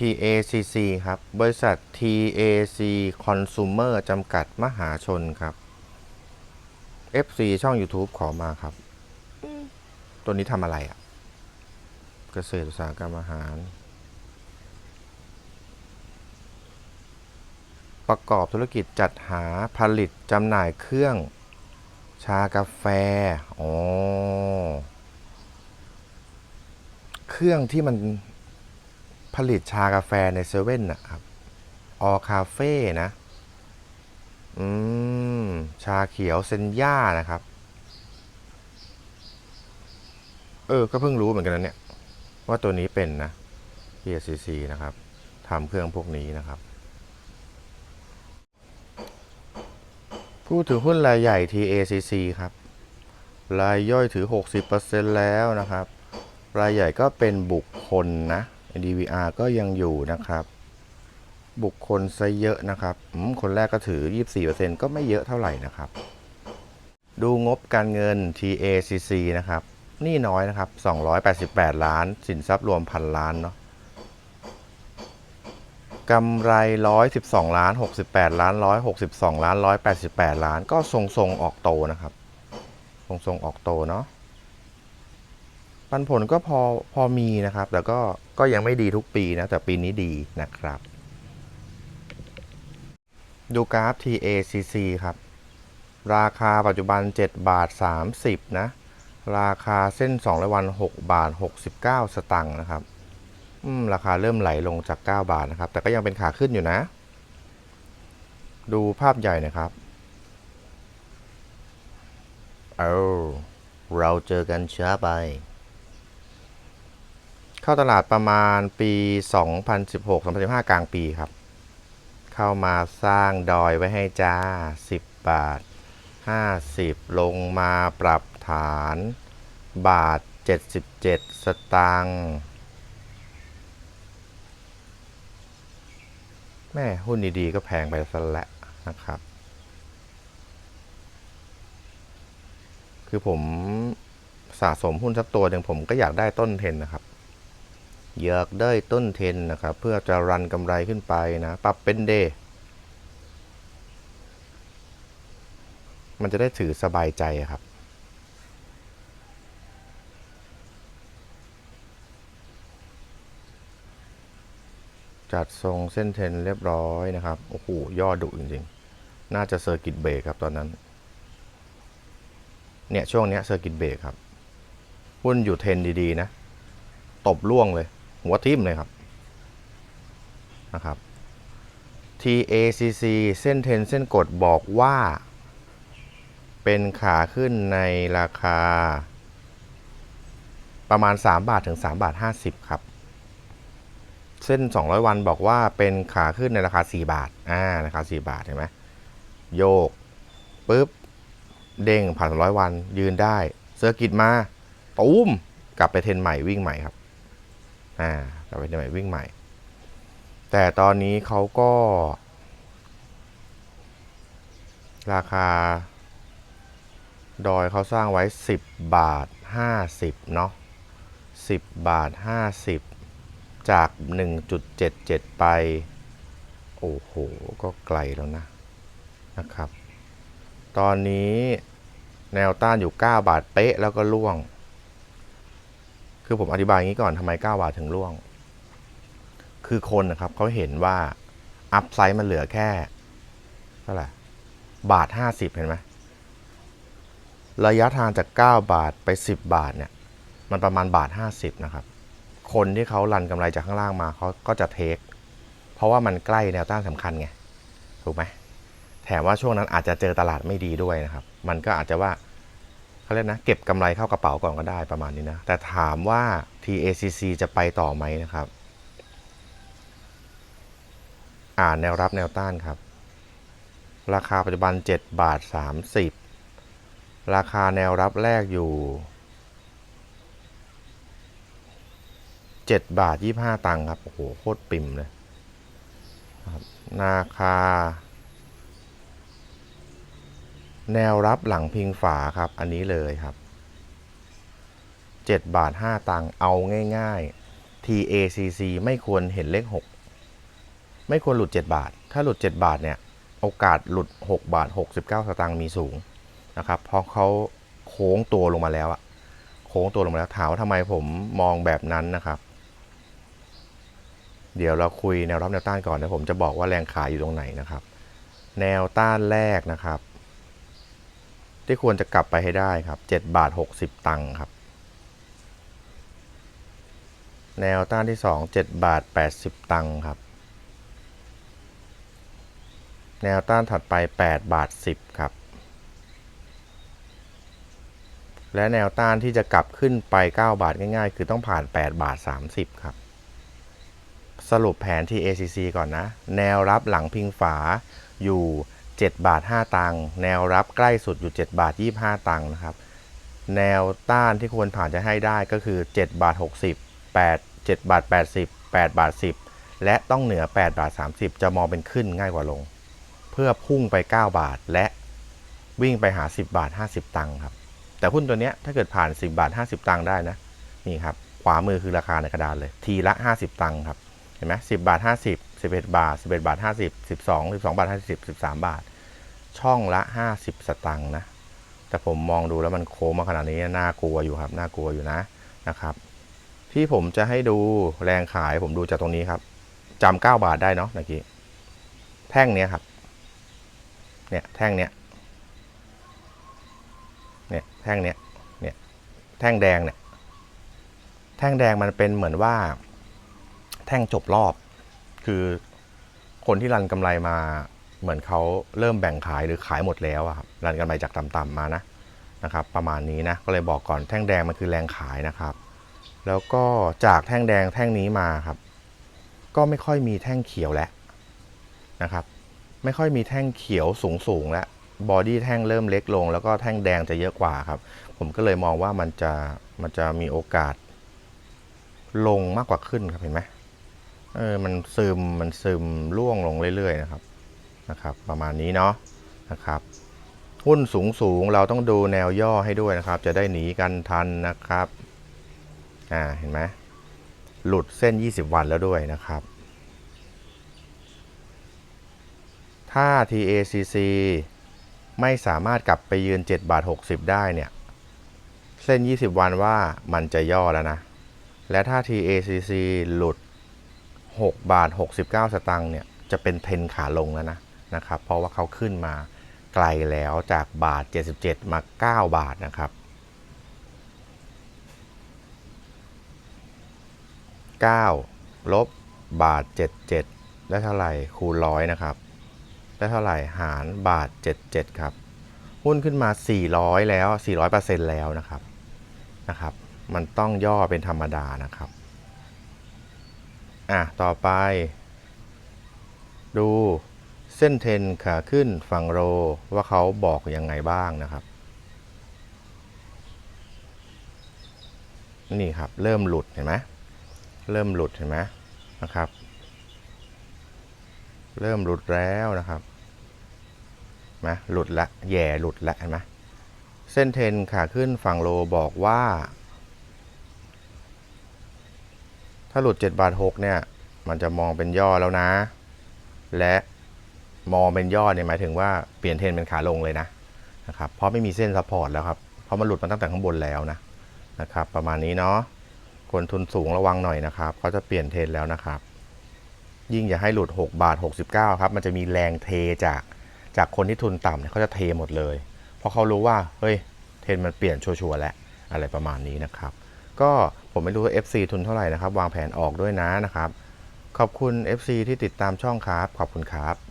TACC ครับ บริษัท TAC Consumer จำกัดมหาชนครับ FC ช่อง YouTube ขอมาครับอืมตัวนี้ทำอะไรอะ่ะ เกษตรอุตสาหกรรมอาหาร ประกอบธุรกิจจัดหาผลิตจำหน่ายเครื่องชากาแฟ อ๋อ เครื่องที่มัน ผลิตชากาแฟในเซเว่นนะครับออคาเฟ่นะ อืม ชาเขียวเซนย่านะครับ เออ ก็เพิ่งรู้เหมือนกันนะเนี่ย ว่าตัวนี้เป็นนะ PSCC นะครับทำเครื่องพวกนี้นะครับ ผู้ถือหุ้นรายใหญ่ TACC ครับ รายย่อยถือ 60%แล้วนะครับ รายใหญ่ก็เป็นบุคคลนะ DVR ก็ยังอยู่นะครับ บุคคลซะเยอะนะครับ คนแรกก็ถือ 24%ก็ไม่เยอะเท่าไหร่นะครับ ดูงบการเงิน TACC นะครับ นี่น้อยนะครับ 288 ล้าน สินทรัพย์รวมพันล้านเนาะกำไร 112 ล้าน 68 ล้าน 162 ล้าน 188 ล้าน ก็ทรงๆ ออกโตนะครับ ทรงๆ ออกโตเนาะ ปันผลก็พอพอมีนะครับ แต่ก็ก็ยังไม่ดีทุกปีนะ แต่ปีนี้ดีนะครับ ดูกราฟ TACC ครับ ราคาปัจจุบัน 7 บาท 30 นะ ราคาเส้น200วัน 6 บาท 69 สตังค์นะครับอืมราคาเริ่มไหลลงจาก 9 บาทนะครับ แต่ก็ยังเป็นขาขึ้นอยู่นะ ดูภาพใหญ่นะครับเอาเราเจอกันช้าไป เข้าตลาดประมาณปี 2016-2015 กลางปีครับ เข้ามาสร้างดอยไว้ให้จ้า 10 บาท 50 ลงมาปรับฐาน บาท 77 สตางค์แม่หุ้นดีๆ ก็แพงไปซะและนะครับ คือผมสะสมหุ้นสักตัวหนึ่งผมก็อยากได้ต้นเทนนะครับ อยากได้ต้นเทนนะครับ เพื่อจะรันกำไรขึ้นไปนะ ปรับเป็นเดย์มันจะได้ถือสบายใจครับจัดทรงเส้นเทนเรียบร้อยนะครับ โอ้โหย่อดุจริงๆ น่าจะเซอร์กิตเบรกครับตอนนั้น เนี่ยช่วงเนี้ยเซอร์กิตเบรกครับ หุ้นอยู่เทนดีๆนะ ตบล่วงเลย หัวทิ่มเลยครับนะครับ TACC เส้นเทนเส้นกดบอกว่า เป็นขาขึ้นในราคา ประมาณ 3 บาทถึง 3 บาท 50 ครับ เส้น 200 วันบอกว่าเป็นขาขึ้นในราคา 4 บาท อ่า ราคา 4 บาท เห็นไหมโยกปุ๊บ เด้งผ่าน 200 วันยืนได้ เซอร์กิตมา ตุ้ม กลับไปเทนใหม่วิ่งใหม่ครับ อ่ากลับไปเทรนใหม่วิ่งใหม่ แต่ตอนนี้เขาก็ ราคา ดอยเขาสร้างไว้ 10 บาท 50 เนาะ10 บาท 50 จาก 1.77 ไป โอ้โห ก็ไกลแล้วนะ นะครับ ตอนนี้แนวต้านอยู่ 9 บาทเป๊ะแล้วก็ล่วง คือผมอธิบายอย่างนี้ก่อนทำไม9บาทถึงล่วง คือคนนะครับเขาเห็นว่าอัพไซด์มันเหลือแค่เท่าไหร่บาท50เห็นไหมระยะทางจาก 9 บาทไป 10 บาทเนี่ย มันประมาณบาท 50 นะครับ คนที่เขารันกำไรจากข้างล่างมาเขาก็จะเทค เพราะว่ามันใกล้แนวต้านสำคัญไง ถูกไหม แถมว่าช่วงนั้นอาจจะเจอตลาดไม่ดีด้วยนะครับ มันก็อาจจะว่า เขาเรียกนะเก็บกำไรเข้ากระเป๋าก่อนก็ได้ประมาณนี้นะ แต่ถามว่า TACC จะไปต่อไหมนะครับ อ่านแนวรับแนวต้านครับ ราคาปัจจุบัน 7 บาท 30 ราคาแนวรับแรกอยู่ 7 บาท 25 ตังค์ครับ โอ้โห โคตรปิ่มเลยครับราคา แนวรับหลังพิงฝาครับ อันนี้เลยครับ 7 บาท 5 ตังค์เอาง่าย ๆ TACC ไม่ควรเห็นเลข 6 ไม่ควรหลุด 7 บาท ถ้าหลุด 7 บาทเนี่ย โอกาสหลุด 6 บาท 69 สตางค์มีสูงนะครับ เพราะเขาโค้งตัวลงมาแล้วอะโค้งตัวลงมาแล้วถามว่าทำไมผมมองแบบนั้นนะครับ เดี๋ยวเราคุยแนวรับแนวต้านก่อนนะผมจะบอกว่าแรงขายอยู่ตรงไหนนะครับ แนวต้านแรกนะครับ ที่ควรจะกลับไปให้ได้ครับ7บาท60 ตังค์ครับ แนวต้านที่ 2 7 บาท 80 ตังค์ครับ แนวต้านถัดไป 8 บาท 10 ครับ และแนวต้านที่จะกลับขึ้นไป 9 บาทง่ายๆ คือต้องผ่าน 8 บาท 30 ครับ สรุปแผนที่ ACC ก่อนนะ แนวรับหลังพิงฝาอยู่ 7 บาท 5 ตังค์แนวรับใกล้สุดอยู่ 7 บาท 25 ตังค์นะครับ แนวต้านที่ควรผ่านจะให้ได้ก็คือ 7 บาท 60 8 7 บาท 80 8 บาท 10 และต้องเหนือ 8 บาท 30 จะมองเป็นขึ้นง่ายกว่าลง เพื่อพุ่งไป 9 บาทและวิ่งไปหา 10 บาท 50 ตังค์ครับ แต่หุ้นตัวเนี้ยถ้าเกิดผ่าน 10 บาท 50 ตังค์ได้นะ นี่ครับ ขวามือคือราคาในกระดานเลย ทีละ 50 ตังค์ครับ เห็นไหม10 บาท 50 11 บาท 11 บาท 50 12 12 บาท 50 13 บาท ช่องละ 50 สตังค์นะ แต่ผมมองดูแล้วมันโค้งมาขนาดนี้น่ากลัวอยู่ครับน่ากลัวอยู่นะนะครับ ที่ผมจะให้ดูแรงขายผมดูจากตรงนี้ครับจำ9บาทได้เนาะเมื่อกี้แท่งเนี้ยครับ เนี่ยแท่งเนี้ยเนี่ยแท่งเนี้ยเนี่ยแท่งแดงเนี่ยแท่งแดงมันเป็นเหมือนว่า แท่งจบรอบ คือคนที่รันกำไรมา เหมือนเขาเริ่มแบ่งขายหรือขายหมดแล้วอะครับรันกำไรจากต่ำๆมานะนะครับ ประมาณนี้นะก็เลยบอกก่อนแท่งแดงมันคือแรงขายนะครับ แล้วก็จากแท่งแดงแท่งนี้มาครับ ก็ไม่ค่อยมีแท่งเขียวแล้วนะครับ ไม่ค่อยมีแท่งเขียวสูงสูงๆแล้วบอดี้แท่งเริ่มเล็กลง แล้วก็แท่งแดงจะเยอะกว่าครับ ผมก็เลยมองว่ามันจะมันจะมีโอกาส ลงมากกว่าขึ้นครับเห็นไหมเออมันซึมมันซึมร่วงลงเรื่อยๆนะครับ นะครับ ประมาณนี้เนาะนะครับหุ้นสูงสูงเราต้องดูแนวย่อให้ด้วยนะครับ จะได้หนีกันทันนะครับอ่าเห็นไหมหลุดเส้น 20 วันแล้วด้วยนะครับ ถ้า TACC ไม่สามารถกลับไปยืน 7 บาท 60 ได้เนี่ย เส้น 20 วันว่ามันจะย่อแล้วนะ และถ้า TACC หลุด 6 บาท 69 สตางค์เนี่ย จะเป็นเทนขาลงแล้วนะ นะครับ เพราะว่าเขาขึ้นมาไกลแล้วจากบาท 77 มา 9 บาทนะครับ9ลบบาท 77 ได้เท่าไหร่คูณร้อยนะครับ ได้เท่าไหร่หารบาท 77 ครับ หุ้นขึ้นมา 400 แล้ว 400%แล้วนะครับนะครับ มันต้องย่อเป็นธรรมดานะครับ อะ ต่อไป ดู เส้นเทนขาขึ้นฝั่งโรว่าเขาบอกยังไงบ้างนะครับ นี่ครับ เริ่มหลุดเห็นไหมเริ่มหลุดเห็นไหมนะครับ เริ่มหลุดแล้วนะครับนะหลุดละแย่หลุดละเห็นไหมเส้นเทนขาขึ้นฝั่งโลบอกว่า ถ้าหลุด 7 บาท 6 เนี่ย มันจะมองเป็นย่อแล้วนะ และ มองเป็นย่อเนี่ยหมายถึงว่าเปลี่ยนเทรนเป็นขาลงเลยนะนะครับเพราะไม่มีเส้นซัพพอร์ตแล้วครับเพราะมันหลุดมาตั้งแต่ข้างบนแล้วนะนะครับ ประมาณนี้เนาะคนทุนสูงระวังหน่อยนะครับเขาจะเปลี่ยนเทรนแล้วนะครับ ยิ่งอย่าให้หลุด 6 บาท 69 ครับ มันจะมีแรงเทจากจากคนที่ทุนต่ำเนี่ยเขาจะเทหมดเลย เพราะเขารู้ว่าเฮ้ยเทรนมันเปลี่ยนชัวร์ๆแล้วอะไรประมาณนี้นะครับ ก็ผมไม่รู้ว่า FC ทุนเท่าไหร่นะครับ วางแผนออกด้วยนะนะครับ ขอบคุณ FC ที่ติดตามช่องครับ ขอบคุณครับ